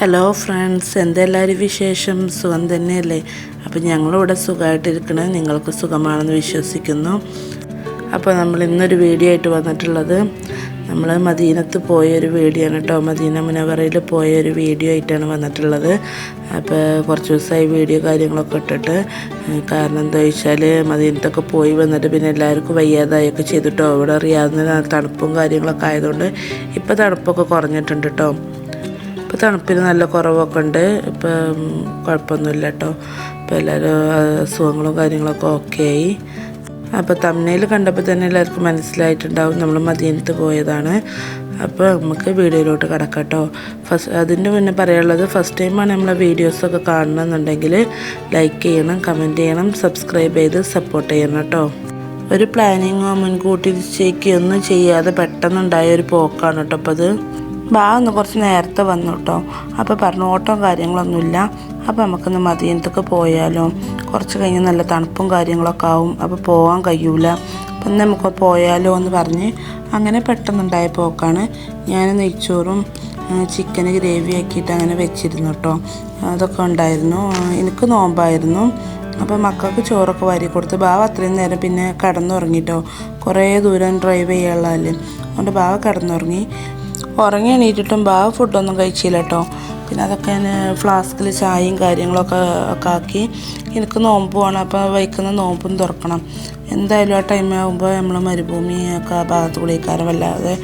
Hello friends എന്തെല്ലാവരും വിശേഷം? സുഖം തന്നെയല്ലേ? അപ്പോൾ ഞങ്ങളിവിടെ സുഖമായിട്ടിരിക്കണേ നിങ്ങൾക്ക് സുഖമാണെന്ന് വിശ്വസിക്കുന്നു. അപ്പോൾ നമ്മൾ ഇന്നൊരു വീഡിയോ ആയിട്ട് വന്നിട്ടുള്ളത് നമ്മൾ മദീനത്ത് പോയൊരു വീഡിയോ ആണ് കേട്ടോ. മദീന മുനവറയിൽ പോയൊരു വീഡിയോ ആയിട്ടാണ് വന്നിട്ടുള്ളത്. അപ്പോൾ കുറച്ച് ദിവസമായി വീഡിയോ കാര്യങ്ങളൊക്കെ ഇട്ടിട്ട്. കാരണം എന്താ വെച്ചാൽ മദീനത്തൊക്കെ പോയി വന്നിട്ട് പിന്നെ എല്ലാവർക്കും വയ്യാതായൊക്കെ ചെയ്തിട്ടോ ഇവിടെ അറിയാവുന്ന തണുപ്പും കാര്യങ്ങളൊക്കെ ആയതുകൊണ്ട് ഇപ്പോൾ തണുപ്പൊക്കെ കുറഞ്ഞിട്ടുണ്ട് കേട്ടോ. ഇപ്പോൾ തണുപ്പിന് നല്ല കുറവൊക്കെ ഉണ്ട്. ഇപ്പം കുഴപ്പമൊന്നുമില്ല കേട്ടോ. ഇപ്പോൾ എല്ലാവരും അസുഖങ്ങളും കാര്യങ്ങളൊക്കെ ഓക്കെ ആയി. അപ്പോൾ തമ്മനയിൽ കണ്ടപ്പോൾ തന്നെ എല്ലാവർക്കും മനസ്സിലായിട്ടുണ്ടാവും നമ്മൾ മദീനത്ത് പോയതാണ്. അപ്പോൾ നമുക്ക് വീഡിയോയിലോട്ട് കിടക്കാം കേട്ടോ. ഫസ്റ്റ് അതിന്റെ മുന്നേ പറയാനുള്ളത് ഫസ്റ്റ് ടൈമാണ് നമ്മളെ വീഡിയോസൊക്കെ കാണണമെന്നുണ്ടെങ്കിൽ ലൈക്ക് ചെയ്യണം കമന്റ് ചെയ്യണം സബ്സ്ക്രൈബ് ചെയ്ത് സപ്പോർട്ട് ചെയ്യണം കേട്ടോ. ഒരു പ്ലാനിങ്ങോ മുൻകൂട്ടി നിശ്ചയിക്കുകയൊന്നും ചെയ്യാതെ പെട്ടെന്നുണ്ടായ ഒരു പോക്കാണ് കേട്ടോ അപ്പോൾ അത് ബാ ഒന്ന് കുറച്ച് നേരത്തെ വന്നു കേട്ടോ അപ്പോൾ പറഞ്ഞു ഓട്ടവും കാര്യങ്ങളൊന്നുമില്ല. അപ്പോൾ നമുക്കൊന്ന് മദീനത്തൊക്കെ പോയാലോ കുറച്ച് കഴിഞ്ഞ് നല്ല തണുപ്പും കാര്യങ്ങളൊക്കെ ആവും. അപ്പോൾ പോകാൻ കഴിയൂല. അപ്പം നമുക്ക് പോയാലോ എന്ന് പറഞ്ഞ് അങ്ങനെ പെട്ടെന്നുണ്ടായ പോക്കാണ്. ഞാൻ നെയ്ച്ചോറും ചിക്കന് ഗ്രേവി ആക്കിയിട്ട് അങ്ങനെ വെച്ചിരുന്നു കേട്ടോ അതൊക്കെ ഉണ്ടായിരുന്നു. എനിക്ക് നോമ്പായിരുന്നു. അപ്പോൾ മക്കൾക്ക് ചോറൊക്കെ വാരി കൊടുത്ത് ബാവ അത്രയും നേരം പിന്നെ കടന്നുറങ്ങിയിട്ടോ കുറേ ദൂരം ഡ്രൈവ് ചെയ്യാനുള്ളതല്ലേ. അതുകൊണ്ട് ബാവ കിടന്നുറങ്ങി. ഉറങ്ങി എണീറ്റിട്ടും ബാ ഫുഡൊന്നും കഴിച്ചില്ല കേട്ടോ പിന്നെ അതൊക്കെ ഞാൻ ഫ്ലാസ്കിൽ ചായയും കാര്യങ്ങളൊക്കെ ഒക്കെ ആക്കി. എനിക്ക് നോമ്പ് പോകണം അപ്പോൾ വൈക്കുന്ന നോമ്പും തുറക്കണം. എന്തായാലും ആ ടൈം ആകുമ്പോൾ നമ്മൾ മരുഭൂമി ഒക്കെ ആ ഭാഗത്ത് കുളിക്കാറ് വല്ലാതെ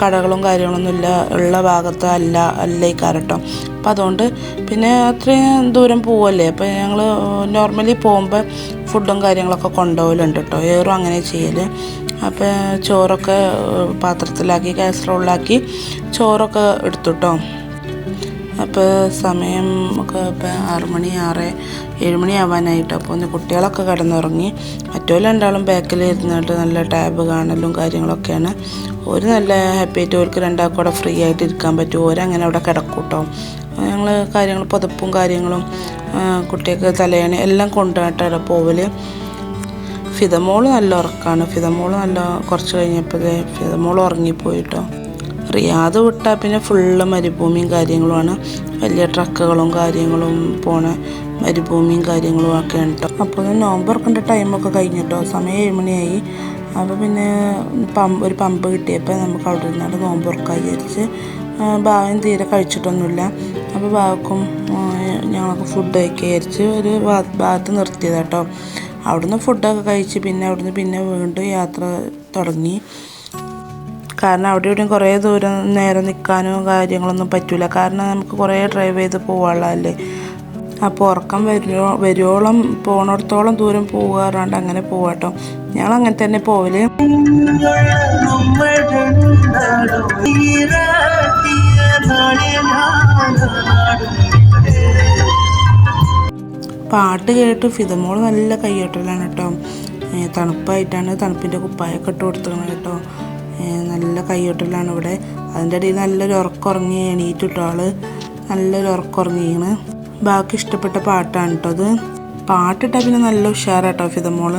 കടകളും കാര്യങ്ങളൊന്നും ഇല്ല ഉള്ള ഭാഗത്ത് അല്ല അല്ല ഈ കേട്ടോ അപ്പം അതുകൊണ്ട് പിന്നെ അത്രയും ദൂരം പോവല്ലേ? അപ്പോൾ ഞങ്ങൾ നോർമലി പോകുമ്പോൾ ഫുഡും കാര്യങ്ങളൊക്കെ കൊണ്ടുപോകലുണ്ട് കേട്ടോ ഏറും അങ്ങനെ ചെയ്യൽ അപ്പോൾ ചോറൊക്കെ പാത്രത്തിലാക്കി കാസറോളിലാക്കി ചോറൊക്കെ എടുത്തു അപ്പോൾ സമയം ഒക്കെ ഇപ്പം ആറുമണി ആറ് ഏഴ് മണി ആവാനായിട്ട്. അപ്പോൾ ഒന്ന് കുട്ടികളൊക്കെ കിടന്നുറങ്ങി. മറ്റോ രണ്ടാളും ബാക്കിൽ ഇരുന്നിട്ട് നല്ല ടാബ് കാണലും കാര്യങ്ങളൊക്കെയാണ്. ഒരു നല്ല ഹാപ്പി ആയിട്ട് ഓർക്ക് രണ്ടാൾക്കും കൂടെ ഫ്രീ ആയിട്ട് ഇരിക്കാൻ പറ്റും. ഓരങ്ങനെ അവിടെ കിടക്കൂട്ടോ. കേട്ടോ ഞങ്ങൾ കാര്യങ്ങൾ പുതപ്പും കാര്യങ്ങളും കുട്ടിയൊക്കെ തലയണി എല്ലാം കൊണ്ടുപോയിട്ടാണ് പോവൽ ഫിതമോൾ നല്ല ഉറക്കമാണ് ഫിതമോൾ നല്ല കുറച്ച് കഴിഞ്ഞപ്പോഴേ ഫിതമോൾ ഉറങ്ങിപ്പോയിട്ടോ. റിയാദ് വിട്ടാൽ പിന്നെ ഫുള്ള് മരുഭൂമിയും കാര്യങ്ങളുമാണ്. വലിയ ട്രക്കുകളും കാര്യങ്ങളും പോണ മരുഭൂമിയും കാര്യങ്ങളും ഒക്കെ ഉണ്ട് അപ്പോൾ നോമ്പ് തുറക്കേണ്ട ടൈമൊക്കെ കഴിഞ്ഞിട്ടോ. സമയം ഏഴ് മണിയായി. അപ്പോൾ പിന്നെ പമ്പ് ഒരു പമ്പ് കിട്ടിയപ്പോൾ നമുക്ക് അവിടെ ഇരുന്നാണ്ട് നോമ്പ് തുറക്കാൻ വിചാരിച്ച് ഭാവം തീരെ കഴിച്ചിട്ടൊന്നുമില്ല. അപ്പോൾ ഭാവക്കും ഞങ്ങൾക്ക് ഫുഡ് കഴിക്കുക വിചാരിച്ച് ഒരു ഭാഗത്ത് നിർത്തിയതാട്ടോ അവിടുന്ന് ഫുഡൊക്കെ കഴിച്ച് പിന്നെ അവിടുന്ന് പിന്നെ വീണ്ടും യാത്ര തുടങ്ങി. കാരണം അവിടെ ഇവിടെയും കുറേ ദൂരം നേരം നിൽക്കാനോ കാര്യങ്ങളൊന്നും പറ്റില്ല കാരണം നമുക്ക് കുറേ ഡ്രൈവ് ചെയ്ത് പോകാനുള്ളതല്ലേ അപ്പോൾ ഉറക്കം വരുമോ വരുവോളം പോണടത്തോളം ദൂരം പോകാറുണ്ട് അങ്ങനെ പോവാട്ടോ ഞങ്ങൾ അങ്ങനെ തന്നെ പോവൽ. പാട്ട് കേട്ട് ഫിതമോൾ നല്ല കയ്യോട്ടലാണ് കേട്ടോ. തണുപ്പായിട്ടാണ് തണുപ്പിന്റെ കുപ്പായൊക്കെ ഇട്ട് കൊടുത്തിരുന്നത് കേട്ടോ. നല്ല കയ്യോട്ടലാണ് ഇവിടെ. അതിന്റെ ഇടയിൽ നല്ലൊരു ഉറക്കുറങ്ങി എണീറ്റിട്ടോ ആൾ. നല്ലൊരു ഉറക്കുറങ്ങിയാണ് ബാക്കി ഇഷ്ടപ്പെട്ട പാട്ടാണ് കേട്ടോ അത്. പാട്ടിട്ടാൽ പിന്നെ നല്ല ഉഷാറാട്ടോ ഫിതമോൾ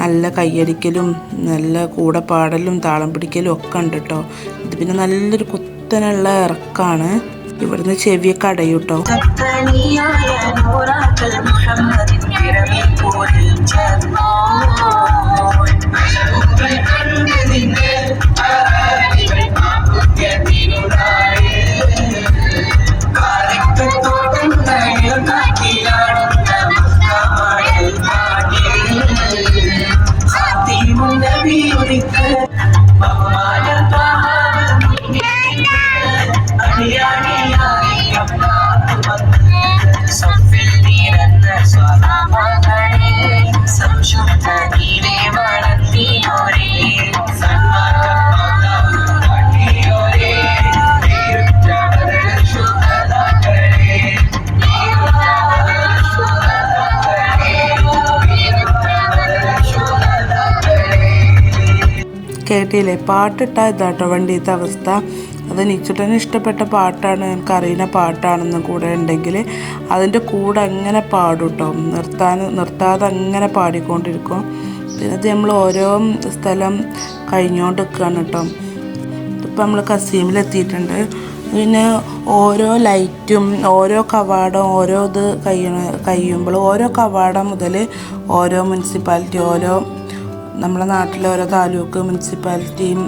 നല്ല കയ്യടിക്കലും നല്ല കൂടെ പാടലും താളം പിടിക്കലും ഒക്കെ ഉണ്ട് കേട്ടോ ഇത് പിന്നെ നല്ലൊരു കുത്തനുള്ള ഇറക്കാണ്. ഇവിടുന്ന് ചെവിയൊക്കെ അടയൂട്ടോ കേട്ടോ Bye. കേട്ടില്ലേ? പാട്ടിട്ടാ ഇതാട്ടോ അവസ്ഥ. അത് നിച്ചുട്ടന് ഇഷ്ടപ്പെട്ട പാട്ടാണ്. എനിക്ക് അറിയുന്ന പാട്ടാണെന്നും കൂടെ ഉണ്ടെങ്കിൽ അതിന്റെ കൂടെ അങ്ങനെ പാടും കേട്ടോ നിർത്താൻ നിർത്താതെ അങ്ങനെ പാടിക്കൊണ്ടിരിക്കും. പിന്നെ അത് നമ്മൾ ഓരോ സ്ഥലം കഴിഞ്ഞുകൊണ്ട് നിൽക്കുകയാണ് കേട്ടോ. ഇപ്പം നമ്മൾ കസീമിലെത്തിയിട്ടുണ്ട്. പിന്നെ ഓരോ ലൈറ്റും ഓരോ കവാടം ഓരോ ഇത് കഴിയണ കഴിയുമ്പോൾ ഓരോ കവാടം മുതൽ ഓരോ മുനിസിപ്പാലിറ്റി ഓരോ നമ്മുടെ നാട്ടിലെ ഓരോ താലൂക്ക് മുനിസിപ്പാലിറ്റിയും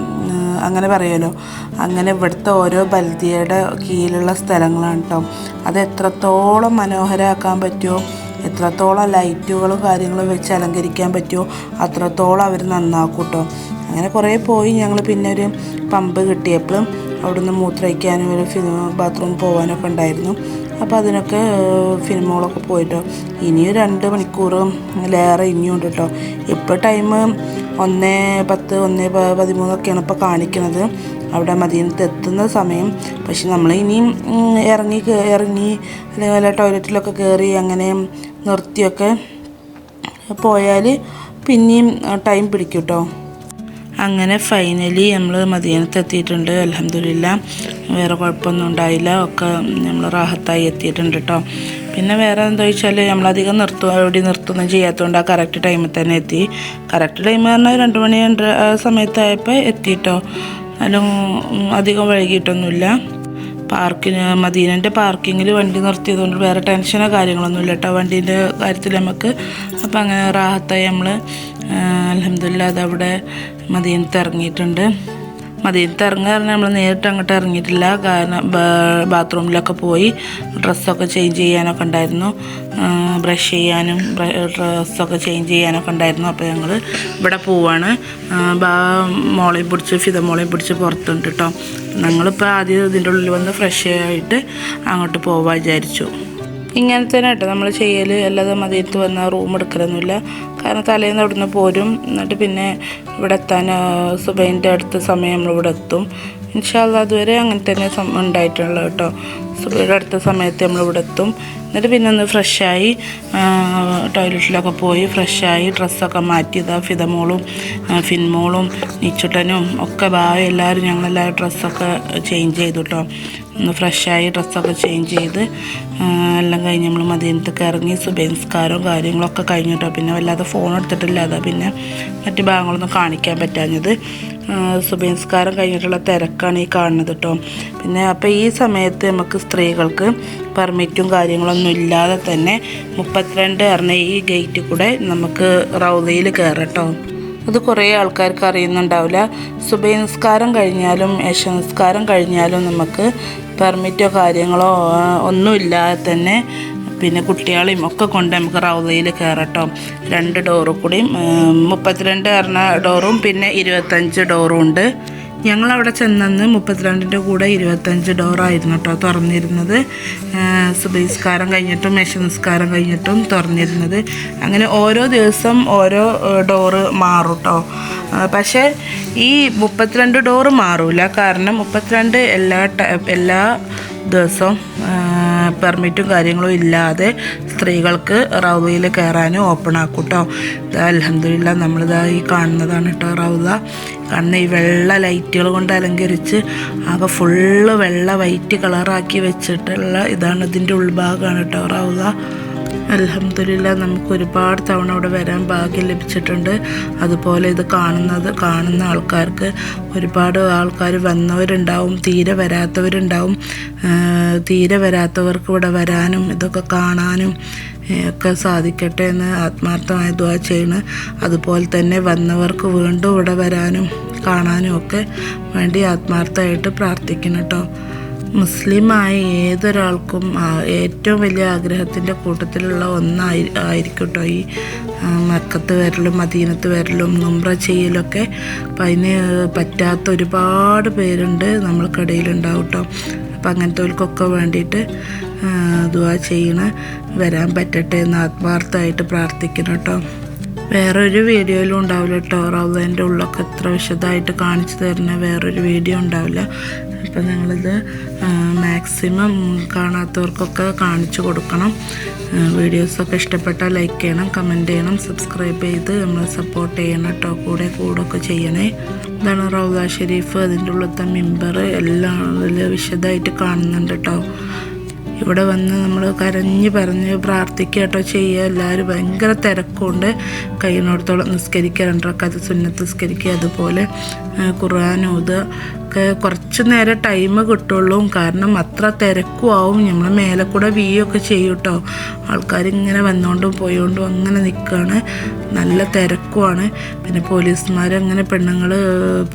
അങ്ങനെ പറയുമല്ലോ. അങ്ങനെ ഇവിടുത്തെ ഓരോ ബൽദിയയുടെ കീഴിലുള്ള സ്ഥലങ്ങളാണ് കേട്ടോ അത് എത്രത്തോളം മനോഹരമാക്കാൻ പറ്റുമോ എത്രത്തോളം ലൈറ്റുകളും കാര്യങ്ങളും വെച്ച് അലങ്കരിക്കാൻ പറ്റുമോ അത്രത്തോളം അവർ നന്നാക്കും കേട്ടോ അങ്ങനെ കുറേ പോയി ഞങ്ങൾ പിന്നെ ഒരു പമ്പ് കിട്ടിയപ്പോൾ അവിടുന്ന് മൂത്രയ്ക്കാനും ഒരു ബാത്റൂം പോകാനൊക്കെ ഉണ്ടായിരുന്നു. അപ്പോൾ അതിനൊക്കെ ഫിലിമുകളൊക്കെ പോയിട്ടോ. ഇനിയും രണ്ട് മണിക്കൂറിലേറെ ഇനിയും ഉണ്ട് കേട്ടോ ഇപ്പോൾ ടൈം ഒന്ന് പത്ത് ഒന്ന് പതിമൂന്നൊക്കെയാണ് ഇപ്പോൾ കാണിക്കുന്നത് അവിടെ മദീനത്ത് എത്തുന്ന സമയം. പക്ഷെ നമ്മൾ ഇനിയും ഇറങ്ങി ഇറങ്ങി അല്ലെങ്കിൽ ടോയ്ലറ്റിലൊക്കെ കയറി അങ്ങനെ നിർത്തിയൊക്കെ പോയാൽ പിന്നെയും ടൈം പിടിക്കും കേട്ടോ അങ്ങനെ ഫൈനലി നമ്മൾ മദീനത്ത് എത്തിയിട്ടുണ്ട് അലഹമില്ല വേറെ കുഴപ്പമൊന്നും ഉണ്ടായില്ല. ഒക്കെ നമ്മൾ റാഹത്തായി എത്തിയിട്ടുണ്ട് കേട്ടോ പിന്നെ വേറെ എന്താ വെച്ചാൽ നമ്മളധികം നിർത്തും എവിടെ നിർത്തുകയൊന്നും ചെയ്യാത്തതുകൊണ്ട് ആ കറക്റ്റ് ടൈമിൽ തന്നെ എത്തി. കറക്റ്റ് ടൈം പറഞ്ഞാൽ രണ്ട് മണി രണ്ട് സമയത്തായപ്പോൾ എത്തിയിട്ടോ. എന്നാലും അധികം വൈകിട്ടൊന്നുമില്ല പാർക്കിന് മദീനന്റെ പാർക്കിങ്ങിൽ വണ്ടി നിർത്തിയതുകൊണ്ട് വേറെ ടെൻഷനോ കാര്യങ്ങളൊന്നും ഇല്ല കേട്ടോ. വണ്ടീന്റെ കാര്യത്തിൽ നമുക്ക് അപ്പം അങ്ങനെ റാഹത്തായി നമ്മൾ അലഹമില്ല അതവിടെ മദീനത്ത് ഇറങ്ങിയിട്ടുണ്ട്. മദീനത്ത് ഇറങ്ങുക പറഞ്ഞാൽ നമ്മൾ നേരിട്ട് അങ്ങോട്ട് ഇറങ്ങിയിട്ടില്ല. കാരണം ബാത്റൂമിലൊക്കെ പോയി ഡ്രസ്സൊക്കെ ചേഞ്ച് ചെയ്യാനൊക്കെ ഉണ്ടായിരുന്നു. ബ്രഷ് ചെയ്യാനും ഡ്രസ്സൊക്കെ ചേഞ്ച് ചെയ്യാനൊക്കെ ഉണ്ടായിരുന്നു. അപ്പോൾ ഞങ്ങൾ ഇവിടെ പോവാണ്. ബാ പിടിച്ച് ഫിത മോളെ പിടിച്ച് പുറത്തുണ്ട് കേട്ടോ ഞങ്ങളിപ്പോൾ ആദ്യം ഇതിന്റെ ഉള്ളിൽ വന്ന് ഫ്രഷ് ആയിട്ട് അങ്ങോട്ട് പോവാൻ വിചാരിച്ചു. ഇങ്ങനെ തന്നെ കേട്ടോ നമ്മൾ ചെയ്യൽ അല്ലാതെ മതിയത്ത് വന്ന റൂം എടുക്കലൊന്നുമില്ല. കാരണം തലേന്ന് അവിടുന്ന് പോരും. എന്നിട്ട് പിന്നെ ഇവിടെ എത്താൻ സുബൈന്റെ അടുത്ത സമയം നമ്മളിവിടെ എത്തും. ഇൻഷാല്ല അതുവരെ അങ്ങനെ തന്നെ ഉണ്ടായിട്ടുള്ളൂ കേട്ടോ. സുബൈയുടെ അടുത്ത സമയത്ത് നമ്മളിവിടെ എത്തും. എന്നിട്ട് പിന്നെ ഒന്ന് ഫ്രഷായി ടോയ്ലറ്റിലൊക്കെ പോയി ഫ്രഷായി ഡ്രസ്സൊക്കെ മാറ്റി ഇതാ ഫിതമോളും ഫിൻമോളും നീച്ചുട്ടനും ഒക്കെ ബായ എല്ലാവരും ഞങ്ങളെല്ലാവരും ഡ്രസ്സൊക്കെ ചേഞ്ച് ചെയ്തു കേട്ടോ. ഒന്ന് ഫ്രഷായി ഡ്രസ്സൊക്കെ ചേഞ്ച് ചെയ്ത് എല്ലാം കഴിഞ്ഞ് നമ്മൾ മദീനത്തേക്ക് ഇറങ്ങി സുബൻസ്കാരവും കാര്യങ്ങളൊക്കെ കഴിഞ്ഞു കേട്ടോ. പിന്നെ വല്ലാതെ ഫോൺ എടുത്തിട്ടില്ല. അതാ പിന്നെ മറ്റു ഭാഗങ്ങളൊന്നും കാണിക്കാൻ പറ്റാഞ്ഞത്. സുബിൻസ്കാരം കഴിഞ്ഞിട്ടുള്ള തിരക്കാണ് ഈ കാണുന്നത് കേട്ടോ. പിന്നെ അപ്പോൾ ഈ സമയത്ത് നമുക്ക് സ്ത്രീകൾക്ക് പെർമിറ്റും കാര്യങ്ങളൊന്നും ഇല്ലാതെ തന്നെ മുപ്പത്തിരണ്ട് പറഞ്ഞ ഈ ഗേറ്റ് കൂടെ നമുക്ക് റൗദയിൽ കയറട്ടോ അത് കുറേ ആൾക്കാർക്ക് അറിയുന്നുണ്ടാവില്ല. സുബൈ കഴിഞ്ഞാലും യശ നിസ്കാരം കഴിഞ്ഞാലും നമുക്ക് പെർമിറ്റോ കാര്യങ്ങളോ ഒന്നുമില്ലാതെ തന്നെ പിന്നെ കുട്ടികളെയും ഒക്കെ കൊണ്ട് നമുക്ക് റൗദയിൽ കയറട്ടോ രണ്ട് ഡോറ് കൂടിയും മുപ്പത്തിരണ്ട് പറഞ്ഞ ഡോറും പിന്നെ ഇരുപത്തഞ്ച് ഡോറും ഉണ്ട്. ഞങ്ങൾ ഞങ്ങളവിടെ ചെന്നന്ന് മുപ്പത്തിരണ്ടിന്റെ കൂടെ ഇരുപത്തഞ്ച് ഡോറായിരുന്നു കേട്ടോ തുറന്നിരുന്നത്. സുബഹിസ്കാരം കഴിഞ്ഞിട്ടും മെഷ നിസ്കാരം കഴിഞ്ഞിട്ടും തുറന്നിരുന്നത്. അങ്ങനെ ഓരോ ദിവസം ഓരോ ഡോറ് മാറും കേട്ടോ. പക്ഷേ ഈ മുപ്പത്തിരണ്ട് ഡോറ് മാറൂല. കാരണം മുപ്പത്തിരണ്ട് എല്ലാ എല്ലാ ദിവസവും പെർമിറ്റും കാര്യങ്ങളും ഇല്ലാതെ സ്ത്രീകൾക്ക് റൗദയിൽ കയറാനും ഓപ്പൺ ആക്കും കേട്ടോ അലഹമില്ല നമ്മളിതാ ഈ കാണുന്നതാണ് കേട്ടോ റൗദ. കാണുന്ന ഈ വെള്ള ലൈറ്റുകൾ കൊണ്ട് അലങ്കരിച്ച് ആകെ ഫുള്ള് വെള്ള വൈറ്റ് കളറാക്കി വെച്ചിട്ടുള്ള ഇതാണ് ഇതിന്റെ ഉൾഭാഗമാണ് കേട്ടോ റൗദ. അലഹമില്ല നമുക്ക് ഒരുപാട് തവണ അവിടെ വരാൻ ഭാഗ്യം ലഭിച്ചിട്ടുണ്ട്. അതുപോലെ ഇത് കാണുന്നത് കാണുന്ന ആൾക്കാർക്ക് ഒരുപാട് ആൾക്കാർ വന്നവരുണ്ടാവും തീരെ വരാത്തവരുണ്ടാവും. തീരെ വരാത്തവർക്ക് ഇവിടെ വരാനും ഇതൊക്കെ കാണാനും ഒക്കെ സാധിക്കട്ടെ എന്ന് ആത്മാർത്ഥമായ ദ്വാ ചെയ്യണം. അതുപോലെ തന്നെ വന്നവർക്ക് വീണ്ടും ഇവിടെ വരാനും കാണാനും ഒക്കെ വേണ്ടി ആത്മാർത്ഥമായിട്ട് പ്രാർത്ഥിക്കണം കേട്ടോ. മുസ്ലിമായ ഏതൊരാൾക്കും ഏറ്റവും വലിയ ആഗ്രഹത്തിന്റെ കൂട്ടത്തിലുള്ള ഒന്നായി ആയിരിക്കട്ടോ ഈ മക്കത്ത് വരലും മദീനത്ത് വരലും നുമ്ര ചെയ്യലൊക്കെ അപ്പം അതിന് പറ്റാത്ത ഒരുപാട് പേരുണ്ട് നമ്മൾക്കിടയിലുണ്ടാവും കേട്ടോ അപ്പം അങ്ങനത്തെവർക്കൊക്കെ വേണ്ടിയിട്ട് ദുവാ ചെയ്യണ വരാൻ പറ്റട്ടെ എന്ന് ആത്മാർത്ഥമായിട്ട് പ്രാർത്ഥിക്കണം കേട്ടോ വേറൊരു വീഡിയോയിലും ഉണ്ടാവില്ല. കേട്ടോ റവ്വേന്റെ ഉള്ളൊക്കെ എത്ര വിശദമായിട്ട് കാണിച്ചു തരുന്ന വേറൊരു വീഡിയോ ഉണ്ടാവില്ല. അപ്പം നിങ്ങളിത് മാക്സിമം കാണാത്തവർക്കൊക്കെ കാണിച്ചു കൊടുക്കണം. വീഡിയോസൊക്കെ ഇഷ്ടപ്പെട്ടാൽ ലൈക്ക് ചെയ്യണം കമന്റ് ചെയ്യണം സബ്സ്ക്രൈബ് ചെയ്ത് നമ്മൾ സപ്പോർട്ട് ചെയ്യണം കേട്ടോ കൂടെ കൂടൊക്കെ ചെയ്യണേ. ഇതാണ് റൗദ ഷെരീഫ് അതിന്റെ ഉള്ളത്തെ മെമ്പർ എല്ലാം അതിൽ വിശദമായിട്ട് കാണുന്നുണ്ട് കേട്ടോ ഇവിടെ വന്ന് നമ്മൾ കരഞ്ഞ് പറഞ്ഞ് പ്രാർത്ഥിക്കുക ചെയ്യുക. എല്ലാവരും ഭയങ്കര തിരക്കുണ്ട്. കഴിയുന്നിടത്തോളം നിസ്കരിക്കുക രണ്ടരക്കാലത്ത് സുന്നത്ത് നിസ്കരിക്കുക. അതുപോലെ ഖുർആൻ ഒക്കെ കുറച്ച് കുറച്ച് നേരം ടൈം കിട്ടുള്ളൂ. കാരണം അത്ര തിരക്കും ആവും. നമ്മൾ മേലെ കൂടെ വീയൊക്കെ ചെയ്യും കേട്ടോ ആൾക്കാർ ഇങ്ങനെ വന്നുകൊണ്ടും പോയോണ്ടും അങ്ങനെ നിൽക്കുകയാണ് നല്ല തിരക്കുമാണ് പിന്നെ പോലീസുമാർ അങ്ങനെ പെണ്ണുങ്ങൾ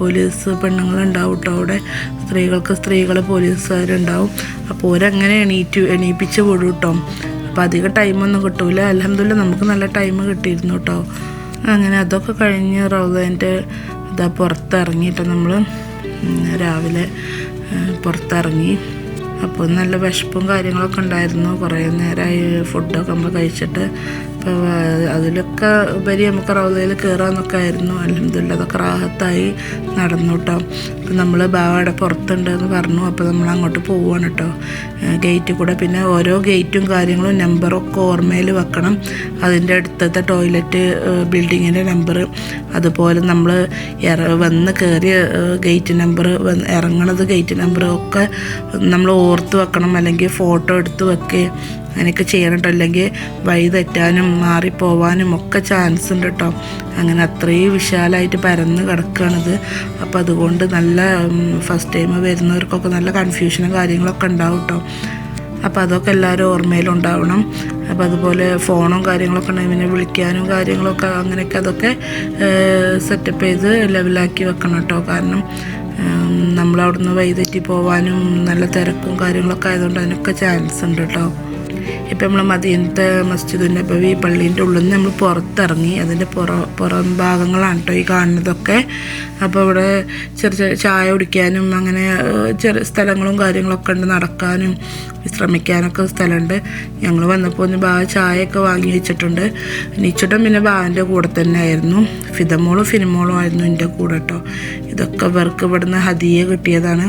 പോലീസ് പെണ്ണുങ്ങളുണ്ടാവും കേട്ടോ അവിടെ. സ്ത്രീകൾക്ക് സ്ത്രീകൾ പോലീസുകാരുണ്ടാവും അപ്പോൾ ഓരങ്ങനെ എണീറ്റ് എണീപ്പിച്ച് വിടും കേട്ടോ അപ്പോൾ അധികം ടൈമൊന്നും കിട്ടൂല. അലഹമില്ല നമുക്ക് നല്ല ടൈം കിട്ടിയിരുന്നു കേട്ടോ അങ്ങനെ അതൊക്കെ കഴിഞ്ഞ് റൗദന്റെ ഇതാ പുറത്തിറങ്ങിയിട്ട് നമ്മൾ രാവിലെ പുറത്തിറങ്ങി. അപ്പോൾ നല്ല വിശപ്പും കാര്യങ്ങളൊക്കെ ഉണ്ടായിരുന്നു. കുറേ നേരമായി ഫുഡൊക്കെ നമ്മൾ കഴിച്ചിട്ട് അതിലൊക്കെ ഉപരി നമുക്ക് റൗദയിൽ കയറാമെന്നൊക്കെ ആയിരുന്നു. അലഹമില്ല അതൊക്കെ റാഹത്തായി നടന്നു കേട്ടോ അപ്പം നമ്മൾ ബാവയുടെ പുറത്തുണ്ടെന്ന് പറഞ്ഞു. അപ്പോൾ നമ്മൾ അങ്ങോട്ട് പോവുകയാണ് കേട്ടോ ഗേറ്റിൽ കൂടെ. പിന്നെ ഓരോ ഗേറ്റും കാര്യങ്ങളും നമ്പറും ഒക്കെ ഓർമ്മയിൽ വെക്കണം. അതിന്റെ അടുത്തത്തെ ടോയ്ലറ്റ് ബിൽഡിങ്ങിന്റെ നമ്പർ അതുപോലെ നമ്മൾ ഇറ വന്ന് കയറിയ ഗേറ്റ് നമ്പർ ഇറങ്ങണത് ഗേറ്റ് നമ്പർ ഒക്കെ നമ്മൾ ഓർത്ത് വെക്കണം. അല്ലെങ്കിൽ ഫോട്ടോ എടുത്ത് വെക്കുകയും അങ്ങനെയൊക്കെ ചെയ്യണം കേട്ടോ അല്ലെങ്കിൽ വഴി തെറ്റാനും മാറിപ്പോവാനും ഒക്കെ ചാൻസ് ഉണ്ട് കേട്ടോ അങ്ങനെ അത്രയും വിശാലമായിട്ട് പരന്ന് കിടക്കുകയാണിത്. അപ്പോൾ അതുകൊണ്ട് നല്ല ഫസ്റ്റ് ടൈം വരുന്നവർക്കൊക്കെ നല്ല കൺഫ്യൂഷനും കാര്യങ്ങളൊക്കെ ഉണ്ടാവും കേട്ടോ അപ്പോൾ അതൊക്കെ എല്ലാവരും ഓർമ്മയിലുണ്ടാവണം. അപ്പോൾ അതുപോലെ ഫോണും കാര്യങ്ങളൊക്കെ ഉണ്ടെങ്കിൽ പിന്നെ വിളിക്കാനും കാര്യങ്ങളൊക്കെ അങ്ങനെയൊക്കെ അതൊക്കെ സെറ്റപ്പ് ചെയ്ത് ലെവലാക്കി വെക്കണം കേട്ടോ കാരണം നമ്മളവിടുന്ന് വൈതെറ്റി പോവാനും നല്ല തിരക്കും കാര്യങ്ങളൊക്കെ ആയതുകൊണ്ട് അതിനൊക്കെ ചാൻസ് ഉണ്ട് കേട്ടോ ഇപ്പം നമ്മൾ മദീനത്തെ മസ്ജിദ് നബവി പള്ളീന്റെ ഉള്ളിൽ നിന്ന് നമ്മൾ പുറത്തിറങ്ങി അതിന്റെ പുറ പുറം ഭാഗങ്ങളാണ് കേട്ടോ ഈ കാണുന്നതൊക്കെ. അപ്പോൾ ഇവിടെ ചെറിയ ചെറിയ ചായ കുടിക്കാനും അങ്ങനെ ചെറിയ സ്ഥലങ്ങളും കാര്യങ്ങളൊക്കെ ഉണ്ട് നടക്കാനും. വിശ്രമിക്കാനൊക്കെ സ്ഥലമുണ്ട്. ഞങ്ങൾ വന്നപ്പോൾ ഒന്ന് ബാ ചായയൊക്കെ വാങ്ങി വെച്ചിട്ടുണ്ട്. നീച്ചിട്ടും പിന്നെ ബാന്റെ കൂടെ തന്നെ ആയിരുന്നു ഫിതമോളും ഫിനിമോളും ആയിരുന്നു എന്റെ കൂടെ കേട്ടോ ഇതൊക്കെ ഇവർക്ക് ഇവിടുന്ന് ഹതിയെ കിട്ടിയതാണ്.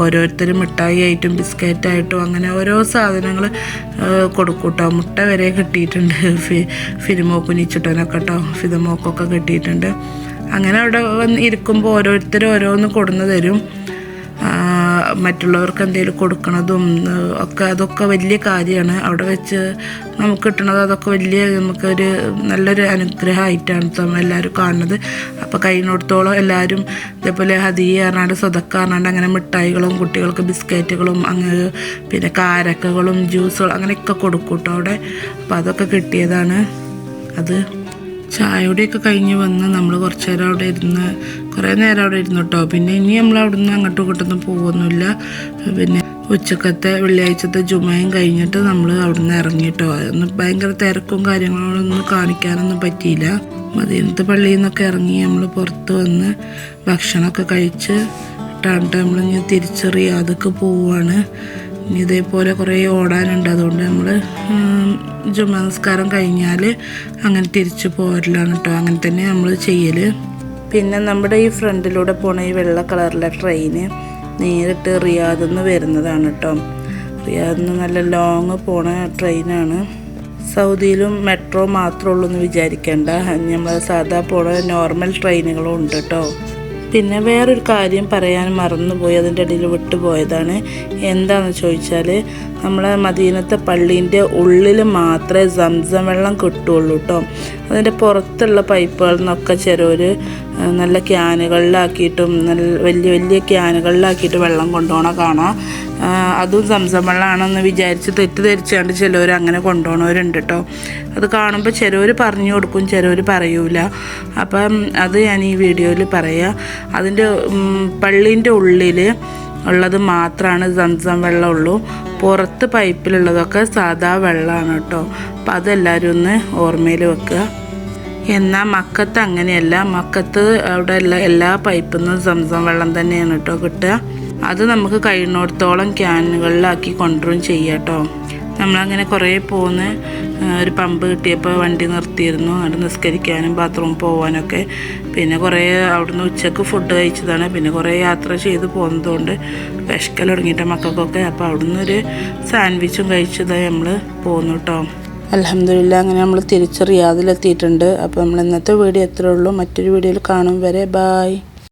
ഓരോരുത്തരും മിഠായി ആയിട്ടും ബിസ്ക്കറ്റ് ആയിട്ടും അങ്ങനെ ഓരോ സാധനങ്ങൾ കൊടുക്കൂട്ടോ. കേട്ടോ മുട്ട വരെ കിട്ടിയിട്ടുണ്ട് ഫി ഫിനിമോക്കും നീച്ചിട്ടനൊക്കെ കേട്ടോ ഫിതമോക്കൊക്കെ കിട്ടിയിട്ടുണ്ട്. അങ്ങനെ അവിടെ വന്ന് ഇരിക്കുമ്പോൾ ഓരോരുത്തരും ഓരോന്ന് കൊടുന്ന് തരും. മറ്റുള്ളവർക്ക് എന്തെങ്കിലും കൊടുക്കണതും ഒക്കെ അതൊക്കെ വലിയ കാര്യമാണ്. അവിടെ വെച്ച് നമുക്ക് കിട്ടണത് അതൊക്കെ വലിയ നമുക്കൊരു നല്ലൊരു അനുഗ്രഹമായിട്ടാണ് ട്ടോ എല്ലാവരും കാണുന്നത്. അപ്പോൾ കഴിയുന്നിടത്തോളം എല്ലാവരും ഇതേപോലെ ഹദിയ പറഞ്ഞാണ്ട് സ്വതക്ക പറഞ്ഞാണ്ട് അങ്ങനെ മിഠായികളും കുട്ടികൾക്ക് ബിസ്ക്കറ്റുകളും അങ്ങനെ പിന്നെ കാരക്കകളും ജ്യൂസുകളും അങ്ങനെയൊക്കെ കൊടുക്കും കേട്ടോ അവിടെ. അപ്പോൾ അതൊക്കെ കിട്ടിയതാണ്. അത് ചായയുടെയൊക്കെ കഴിഞ്ഞ് വന്ന് നമ്മൾ കുറച്ച് നേരം അവിടെ ഇരുന്ന് കുറേ നേരം അവിടെ ഇരുന്നു കേട്ടോ. പിന്നെ ഇനി നമ്മൾ അവിടുന്ന് അങ്ങോട്ടും ഇങ്ങോട്ടൊന്നും പോകുന്നില്ല. പിന്നെ ഉച്ചക്കത്തെ വെള്ളിയാഴ്ചത്തെ ജുമയും കഴിഞ്ഞിട്ട് നമ്മൾ അവിടുന്ന് ഇറങ്ങിയിട്ടോ അന്ന് ഭയങ്കര തിരക്കും കാര്യങ്ങളൊന്നും കാണിക്കാനൊന്നും പറ്റിയില്ല. മദീനത്ത് പള്ളിയിൽ നിന്നൊക്കെ ഇറങ്ങി നമ്മൾ പുറത്ത് വന്ന് ഭക്ഷണമൊക്കെ കഴിച്ച് നമ്മൾ ഇനി തിരിച്ച് റിയാദക്ക് പോവുകയാണ് ഇനി ഇതേപോലെ കുറേ ഓടാനുണ്ട്. അതുകൊണ്ട് നമ്മൾ ജുമ നമസ്കാരം കഴിഞ്ഞാൽ അങ്ങനെ തിരിച്ച് പോരലാണ് കേട്ടോ. അങ്ങനെ തന്നെ നമ്മൾ ചെയ്യൽ പിന്നെ നമ്മുടെ ഈ ഫ്രണ്ടിലൂടെ പോണ ഈ വെള്ള കളറിലെ ട്രെയിന് നേരിട്ട് റിയാദിൽ നിന്ന് വരുന്നതാണ് കേട്ടോ റിയാദിൽ നിന്ന് നല്ല ലോങ് പോണ ട്രെയിനാണ്. സൗദിയിലും മെട്രോ മാത്രമേ ഉള്ളൂ എന്ന് വിചാരിക്കേണ്ട. നമ്മൾ സാധാ പോണ നോർമൽ ട്രെയിനുകളും ഉണ്ട് കേട്ടോ പിന്നെ വേറൊരു കാര്യം പറയാൻ മറന്നുപോയി അതിന്റെ ഇടയിൽ വിട്ടുപോയതാണ്. എന്താണെന്ന് ചോദിച്ചാൽ നമ്മളെ മദീനത്തെ പള്ളീന്റെ ഉള്ളിൽ മാത്രമേ സംസം വെള്ളം കിട്ടുള്ളൂ കേട്ടോ അതിന്റെ പുറത്തുള്ള പൈപ്പുകളിൽ നിന്നൊക്കെ ചിലവർ നല്ല ക്യാനുകളിലാക്കിയിട്ടും നല്ല വലിയ വലിയ ക്യാനുകളിലാക്കിയിട്ട് വെള്ളം കൊണ്ടുപോകണ കാണാം. അതും സംസം വെള്ളമാണെന്ന് വിചാരിച്ച് തെറ്റിദ്ധരിച്ചാണ്ട് ചിലവർ അങ്ങനെ കൊണ്ടുപോകണവരുണ്ട് കേട്ടോ അത് കാണുമ്പോൾ ചിലവർ പറഞ്ഞു കൊടുക്കും ചിലവർ പറയൂല. അപ്പം അത് ഞാൻ ഈ വീഡിയോയിൽ പറയാം. അതിന്റെ പള്ളീന്റെ ഉള്ളിൽ ഉള്ളത് മാത്രമാണ് സംസം വെള്ളമുള്ളൂ. പുറത്ത് പൈപ്പിലുള്ളതൊക്കെ സാധാ വെള്ളമാണ് കേട്ടോ അപ്പം അതെല്ലാവരും ഒന്ന് ഓർമ്മയിൽ വെക്കുക എന്നാൽ മക്കത്ത് അങ്ങനെയല്ല. മക്കത്ത് അവിടെ എല്ലാ എല്ലാ പൈപ്പിൽ നിന്നും സംസം വെള്ളം തന്നെയാണ് കേട്ടോ. കിട്ടുക അത് നമുക്ക് കഴിയുന്നിടത്തോളം ക്യാനുകളിലാക്കി കൊണ്ടുവരും ചെയ്യാം കേട്ടോ നമ്മളങ്ങനെ കുറേ പോന്ന് ഒരു പമ്പ് കിട്ടിയപ്പോൾ വണ്ടി നിർത്തിയിരുന്നു. അവിടെ നിസ്കരിക്കാനും ബാത്റൂം പോകാനൊക്കെ പിന്നെ കുറേ അവിടുന്ന് ഉച്ചയ്ക്ക് ഫുഡ് കഴിച്ചതാണ്. പിന്നെ കുറേ യാത്ര ചെയ്ത് പോകുന്നതുകൊണ്ട് വിശക്കൽ തുടങ്ങിയിട്ട് മക്കൾക്കൊക്കെ. അപ്പോൾ അവിടുന്ന് ഒരു സാൻഡ്വിച്ചും കഴിച്ചതായി നമ്മൾ പോന്നു കേട്ടോ അലഹമില്ല അങ്ങനെ നമ്മൾ തിരിച്ച് റിയാദിലെത്തിയിട്ടുണ്ട്. അപ്പോൾ നമ്മൾ ഇന്നത്തെ വീഡിയോ എത്രയുള്ളൂ മറ്റൊരു വീഡിയോയിൽ കാണും വരെ. ബായ്